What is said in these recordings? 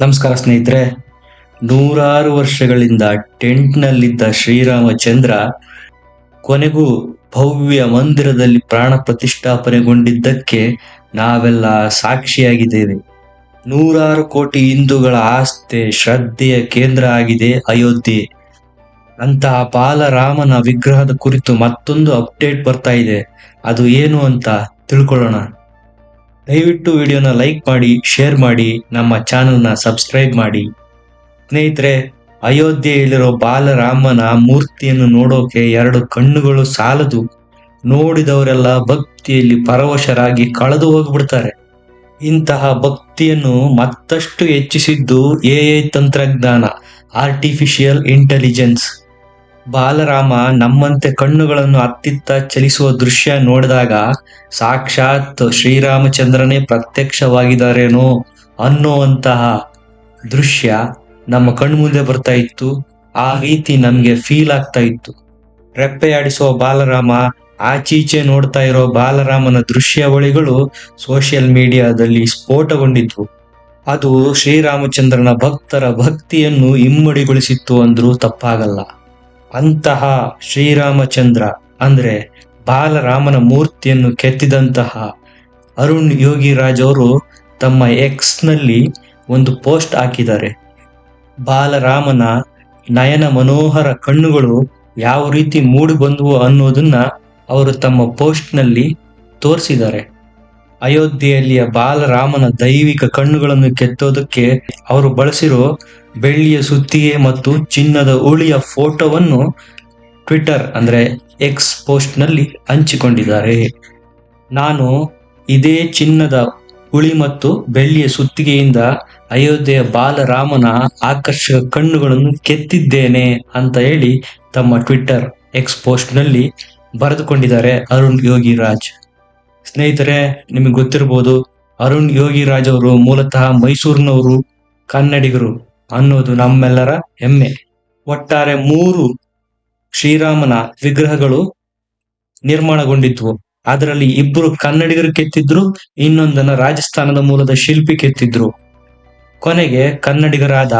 ನಮಸ್ಕಾರ ಸ್ನೇಹಿತರೆ. ನೂರಾರು ವರ್ಷಗಳಿಂದ ಟೆಂಟ್ನಲ್ಲಿದ್ದ ಶ್ರೀರಾಮಚಂದ್ರ ಕೊನೆಗೂ ಭವ್ಯ ಮಂದಿರದಲ್ಲಿ ಪ್ರಾಣ ಪ್ರತಿಷ್ಠಾಪನೆಗೊಂಡಿದ್ದಕ್ಕೆ ನಾವೆಲ್ಲ ಸಾಕ್ಷಿಯಾಗಿದ್ದೇವೆ. ನೂರಾರು ಕೋಟಿ ಹಿಂದೂಗಳ ಆಸ್ತೆ ಶ್ರದ್ಧೆಯ ಕೇಂದ್ರ ಆಗಿದೆ ಅಯೋಧ್ಯೆ. ಅಂತಹ ಬಾಲರಾಮನ ವಿಗ್ರಹದ ಕುರಿತು ಮತ್ತೊಂದು ಅಪ್ಡೇಟ್ ಬರ್ತಾ ಇದೆ. ಅದು ಏನು ಅಂತ ತಿಳ್ಕೊಳ್ಳೋಣ. ದಯವಿಟ್ಟು ವಿಡಿಯೋನ ಲೈಕ್ ಮಾಡಿ, ಶೇರ್ ಮಾಡಿ, ನಮ್ಮ ಚಾನಲ್ನ ಸಬ್ಸ್ಕ್ರೈಬ್ ಮಾಡಿ. ಸ್ನೇಹಿತರೆ, ಅಯೋಧ್ಯೆಯಲ್ಲಿರೋ ಬಾಲರಾಮನ ಮೂರ್ತಿಯನ್ನು ನೋಡೋಕೆ ಎರಡು ಕಣ್ಣುಗಳು ಸಾಲದು. ನೋಡಿದವರೆಲ್ಲ ಭಕ್ತಿಯಲ್ಲಿ ಪರವಶರಾಗಿ ಕಳೆದು ಹೋಗ್ಬಿಡ್ತಾರೆ. ಇಂತಹ ಭಕ್ತಿಯನ್ನು ಮತ್ತಷ್ಟು ಹೆಚ್ಚಿಸಿದ್ದು ಎ ತಂತ್ರಜ್ಞಾನ ಆರ್ಟಿಫಿಷಿಯಲ್ ಇಂಟೆಲಿಜೆನ್ಸ್ ಬಾಲರಾಮ ನಮ್ಮಂತೆ ಕಣ್ಣುಗಳನ್ನು ಅತ್ತಿತ್ತ ಚಲಿಸುವ ದೃಶ್ಯ ನೋಡಿದಾಗ ಸಾಕ್ಷಾತ್ ಶ್ರೀರಾಮಚಂದ್ರನೇ ಪ್ರತ್ಯಕ್ಷವಾಗಿದ್ದಾರೇನೋ ಅನ್ನುವಂತಹ ದೃಶ್ಯ ನಮ್ಮ ಕಣ್ಮುಂದೆ ಬರ್ತಾ ಇತ್ತು. ಆ ರೀತಿ ನಮ್ಗೆ ಫೀಲ್ ಆಗ್ತಾ ಇತ್ತು. ರೆಪ್ಪೆಯಾಡಿಸುವ ಬಾಲರಾಮ, ಆಚೀಚೆ ನೋಡ್ತಾ ಇರೋ ಬಾಲರಾಮನ ದೃಶ್ಯಾವಳಿಗಳು ಸೋಷಿಯಲ್ ಮೀಡಿಯಾದಲ್ಲಿ ಸ್ಫೋಟಗೊಂಡಿದ್ವು. ಅದು ಶ್ರೀರಾಮಚಂದ್ರನ ಭಕ್ತರ ಭಕ್ತಿಯನ್ನು ಇಮ್ಮಡಿಗೊಳಿಸಿತ್ತು ಅಂದ್ರೂ ತಪ್ಪಾಗಲ್ಲ. ಅಂತಹ ಶ್ರೀರಾಮಚಂದ್ರ ಅಂದ್ರೆ ಬಾಲರಾಮನ ಮೂರ್ತಿಯನ್ನು ಕೆತ್ತಿದಂತಹ ಅರುಣ್ ಯೋಗಿ ರಾಜ್ ಅವರು ತಮ್ಮ ಎಕ್ಸ್ನಲ್ಲಿ ಒಂದು ಪೋಸ್ಟ್ ಹಾಕಿದ್ದಾರೆ. ಬಾಲರಾಮನ ನಯನ ಮನೋಹರ ಕಣ್ಣುಗಳು ಯಾವ ರೀತಿ ಮೂಡಿ ಬಂದವು ಅನ್ನೋದನ್ನ ಅವರು ತಮ್ಮ ಪೋಸ್ಟ್ನಲ್ಲಿ ತೋರಿಸಿದ್ದಾರೆ. ಅಯೋಧ್ಯೆಯಲ್ಲಿಯ ಬಾಲರಾಮನ ದೈವಿಕ ಕಣ್ಣುಗಳನ್ನು ಕೆತ್ತೋದಕ್ಕೆ ಅವರು ಬಳಸಿರೋ ಬೆಳ್ಳಿಯ ಸುತ್ತಿಗೆ ಮತ್ತು ಚಿನ್ನದ ಉಳಿಯ ಫೋಟೋವನ್ನು ಟ್ವಿಟರ್, ಅಂದ್ರೆ ಎಕ್ಸ್ ಪೋಸ್ಟ್ನಲ್ಲಿ ಹಂಚಿಕೊಂಡಿದ್ದಾರೆ. ನಾನು ಇದೇ ಚಿನ್ನದ ಹುಳಿ ಮತ್ತು ಬೆಳ್ಳಿಯ ಸುತ್ತಿಗೆಯಿಂದ ಅಯೋಧ್ಯೆಯ ಬಾಲರಾಮನ ಆಕರ್ಷಕ ಕಣ್ಣುಗಳನ್ನು ಕೆತ್ತಿದ್ದೇನೆ ಅಂತ ಹೇಳಿ ತಮ್ಮ ಟ್ವಿಟರ್ ಎಕ್ಸ್ ಪೋಸ್ಟ್ನಲ್ಲಿ ಬರೆದುಕೊಂಡಿದ್ದಾರೆ ಅರುಣ್ ಯೋಗಿರಾಜ್. ಸ್ನೇಹಿತರೆ, ನಿಮಗೆ ಗೊತ್ತಿರಬಹುದು ಅರುಣ್ ಯೋಗಿರಾಜ್ ಅವರು ಮೂಲತಃ ಮೈಸೂರಿನವರು ಕನ್ನಡಿಗರು ಅನ್ನೋದು ನಮ್ಮೆಲ್ಲರ ಹೆಮ್ಮೆ. ಒಟ್ಟಾರೆ ಮೂರು ಶ್ರೀರಾಮನ ವಿಗ್ರಹಗಳು ನಿರ್ಮಾಣಗೊಂಡಿದ್ವು. ಅದರಲ್ಲಿ ಇಬ್ಬರು ಕನ್ನಡಿಗರು ಕೆತ್ತಿದ್ರು, ಇನ್ನೊಂದನ್ನು ರಾಜಸ್ಥಾನದ ಮೂಲದ ಶಿಲ್ಪಿ ಕೆತ್ತಿದ್ರು. ಕೊನೆಗೆ ಕನ್ನಡಿಗರಾದ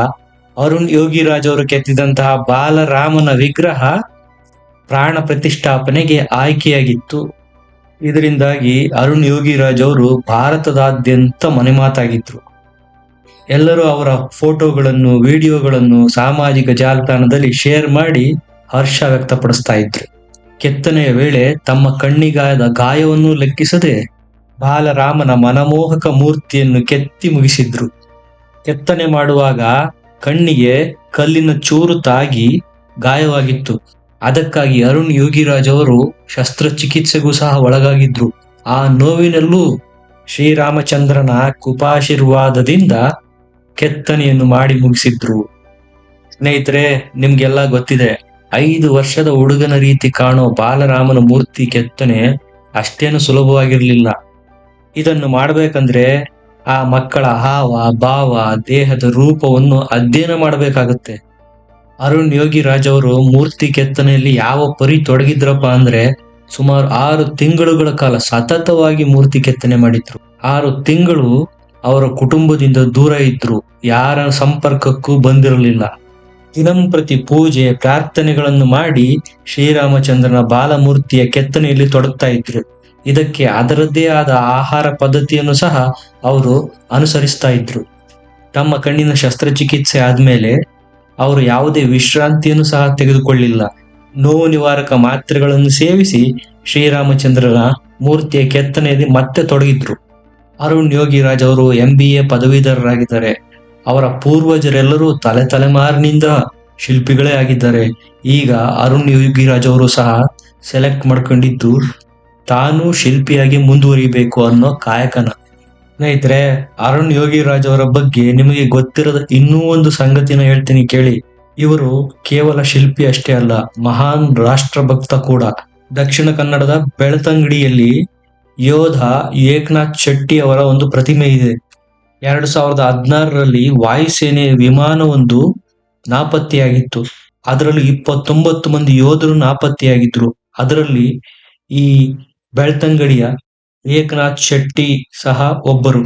ಅರುಣ್ ಯೋಗಿರಾಜ್ ಅವರು ಕೆತ್ತಿದಂತಹ ಬಾಲರಾಮನ ವಿಗ್ರಹ ಪ್ರಾಣ ಪ್ರತಿಷ್ಠಾಪನೆಗೆ ಆಯ್ಕೆಯಾಗಿತ್ತು. ಇದರಿಂದಾಗಿ ಅರುಣ್ ಯೋಗಿರಾಜ್ ಅವರು ಭಾರತದಾದ್ಯಂತ ಮನೆಮಾತಾಗಿದ್ರು ಎಲ್ಲರೂ ಅವರ ಫೋಟೋಗಳನ್ನು, ವಿಡಿಯೋಗಳನ್ನು ಸಾಮಾಜಿಕ ಜಾಲತಾಣದಲ್ಲಿ ಶೇರ್ ಮಾಡಿ ಹರ್ಷ ವ್ಯಕ್ತಪಡಿಸ್ತಾ ಇದ್ರು. ಕೆತ್ತನೆಯ ವೇಳೆ ತಮ್ಮ ಕಣ್ಣಿಗಾಯದ ಗಾಯವನ್ನು ಲೆಕ್ಕಿಸದೆ ಬಾಲರಾಮನ ಮನಮೋಹಕ ಮೂರ್ತಿಯನ್ನು ಕೆತ್ತಿ ಮುಗಿಸಿದ್ರು. ಕೆತ್ತನೆ ಮಾಡುವಾಗ ಕಣ್ಣಿಗೆ ಕಲ್ಲಿನ ಚೂರು ತಾಗಿ ಗಾಯವಾಗಿತ್ತು. ಅದಕ್ಕಾಗಿ ಅರುಣ್ ಯೋಗಿರಾಜ್ ಅವರು ಶಸ್ತ್ರಚಿಕಿತ್ಸೆಗೂ ಸಹ ಒಳಗಾಗಿದ್ರು. ಆ ನೋವಿನಲ್ಲೂ ಶ್ರೀರಾಮಚಂದ್ರನ ಕೃಪಾಶೀರ್ವಾದದಿಂದ ಕೆತ್ತನೆಯನ್ನು ಮಾಡಿ ಮುಗಿಸಿದ್ರು. ಸ್ನೇಹಿತರೆ, ನಿಮ್ಗೆಲ್ಲ ಗೊತ್ತಿದೆ, ಐದು ವರ್ಷದ ಹುಡುಗನ ರೀತಿ ಕಾಣೋ ಬಾಲರಾಮನ ಮೂರ್ತಿ ಕೆತ್ತನೆ ಅಷ್ಟೇನು ಸುಲಭವಾಗಿರಲಿಲ್ಲ. ಇದನ್ನು ಮಾಡಬೇಕಂದ್ರೆ ಆ ಮಕ್ಕಳ ಹಾವ, ಭಾವ, ದೇಹದ ರೂಪವನ್ನು ಅಧ್ಯಯನ ಮಾಡಬೇಕಾಗುತ್ತೆ. ಅರುಣ್ ಯೋಗಿ ರಾಜ್ ಅವರು ಮೂರ್ತಿ ಕೆತ್ತನೆಯಲ್ಲಿ ಯಾವ ಪರಿ ತೊಡಗಿದ್ರಪ್ಪ ಅಂದ್ರೆ ಸುಮಾರು ಆರು ತಿಂಗಳುಗಳ ಕಾಲ ಸತತವಾಗಿ ಮೂರ್ತಿ ಕೆತ್ತನೆ ಮಾಡಿದ್ರು. ಆರು ತಿಂಗಳು ಅವರ ಕುಟುಂಬದಿಂದ ದೂರ ಇದ್ರು. ಯಾರ ಸಂಪರ್ಕಕ್ಕೂ ಬಂದಿರಲಿಲ್ಲ. ದಿನಂಪ್ರತಿ ಪೂಜೆ, ಪ್ರಾರ್ಥನೆಗಳನ್ನು ಮಾಡಿ ಶ್ರೀರಾಮಚಂದ್ರನ ಬಾಲಮೂರ್ತಿಯ ಕೆತ್ತನೆಯಲ್ಲಿ ತೊಡಗ್ತಾ ಇದ್ರು. ಇದಕ್ಕೆ ಅದರದ್ದೇ ಆದ ಆಹಾರ ಪದ್ಧತಿಯನ್ನು ಸಹ ಅವರು ಅನುಸರಿಸ್ತಾ ಇದ್ರು. ತಮ್ಮ ಕಣ್ಣಿನ ಶಸ್ತ್ರಚಿಕಿತ್ಸೆ ಆದ್ಮೇಲೆ ಅವರು ಯಾವುದೇ ವಿಶ್ರಾಂತಿಯನ್ನು ಸಹ ತೆಗೆದುಕೊಳ್ಳಿಲ್ಲ. ನೋವು ನಿವಾರಕ ಮಾತ್ರೆಗಳನ್ನು ಸೇವಿಸಿ ಶ್ರೀರಾಮಚಂದ್ರನ ಮೂರ್ತಿಯ ಕೆತ್ತನೆಯಲ್ಲಿ ಮತ್ತೆ ತೊಡಗಿದ್ರು. ಅರುಣ್ ಯೋಗಿರಾಜ್ ಅವರು ಎಂ ಬಿ ಎ ಪದವೀಧರರಾಗಿದ್ದಾರೆ. ಅವರ ಪೂರ್ವಜರೆಲ್ಲರೂ ತಲೆ ತಲೆಮಾರಿನಿಂದ ಶಿಲ್ಪಿಗಳೇ ಆಗಿದ್ದಾರೆ. ಈಗ ಅರುಣ್ ಯೋಗಿರಾಜ್ ಅವರು ಸಹ ಸೆಲೆಕ್ಟ್ ಮಾಡ್ಕೊಂಡಿದ್ದು ತಾನು ಶಿಲ್ಪಿಯಾಗಿ ಮುಂದುವರಿಬೇಕು ಅನ್ನೋ ಕಾಯಕನ. ಸ್ನೇಹಿತರೆ, ಅರುಣ್ ಯೋಗಿರಾಜ್ ಅವರ ಬಗ್ಗೆ ನಿಮಗೆ ಗೊತ್ತಿರದ ಇನ್ನೂ ಒಂದು ಸಂಗತಿನ ಹೇಳ್ತೀನಿ ಕೇಳಿ. ಇವರು ಕೇವಲ ಶಿಲ್ಪಿ ಅಷ್ಟೇ ಅಲ್ಲ, ಮಹಾನ್ ರಾಷ್ಟ್ರಭಕ್ತ ಕೂಡ. ದಕ್ಷಿಣ ಕನ್ನಡದ ಬೆಳ್ತಂಗಡಿಯಲ್ಲಿ ಯೋಧ ಏಕನಾಥ್ ಶೆಟ್ಟಿ ಅವರ ಒಂದು ಪ್ರತಿಮೆ ಇದೆ. ಎರಡು ಸಾವಿರದ ಹದಿನಾರರಲ್ಲಿ ವಾಯುಸೇನೆ ವಿಮಾನವೊಂದು ನಾಪತ್ತೆಯಾಗಿತ್ತು. ಅದರಲ್ಲಿ ಇಪ್ಪತ್ತೊಂಬತ್ತು ಮಂದಿ ಯೋಧರು ನಾಪತ್ತೆಯಾಗಿದ್ರು. ಅದರಲ್ಲಿ ಈ ಬೆಳ್ತಂಗಡಿಯ ಏಕನಾಥ್ ಶೆಟ್ಟಿ ಸಹ ಒಬ್ಬರು.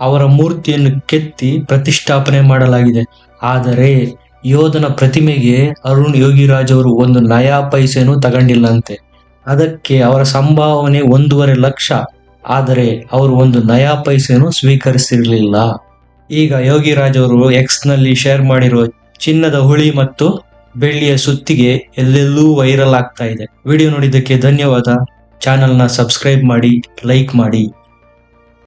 ಅವರ ಮೂರ್ತಿಯನ್ನು ಕೆತ್ತಿ ಪ್ರತಿಷ್ಠಾಪನೆ ಮಾಡಲಾಗಿದೆ. ಆದರೆ ಯೋಧನ ಪ್ರತಿಮೆಗೆ ಅರುಣ್ ಯೋಗಿರಾಜ್ ಅವರು ಒಂದು ನಯಾ ಪೈಸೆನೂ ತಗೊಂಡಿಲ್ಲಂತೆ. ಅದಕ್ಕೆ ಅವರ ಸಂಭಾವನೆ ಒಂದೂವರೆ ಲಕ್ಷ. ಆದರೆ ಅವರು ಒಂದು ನಯಾ ಪೈಸೆನೂ ಸ್ವೀಕರಿಸಿರಲಿಲ್ಲ. ಈಗ ಯೋಗಿರಾಜ್ ಅವರು ಎಕ್ಸ್ನಲ್ಲಿ ಶೇರ್ ಮಾಡಿರುವ ಚಿನ್ನದ ಹುಳಿ ಮತ್ತು ಬೆಳ್ಳಿಯ ಸುತ್ತಿಗೆ ಎಲ್ಲೆಲ್ಲೂ ವೈರಲ್ ಆಗ್ತಾ ಇದೆ. ವಿಡಿಯೋ ನೋಡಿದ್ದಕ್ಕೆ ಧನ್ಯವಾದ. ಚಾನೆಲ್ನ ಸಬ್ಸ್ಕ್ರೈಬ್ ಮಾಡಿ ಲೈಕ್ ಮಾಡಿ.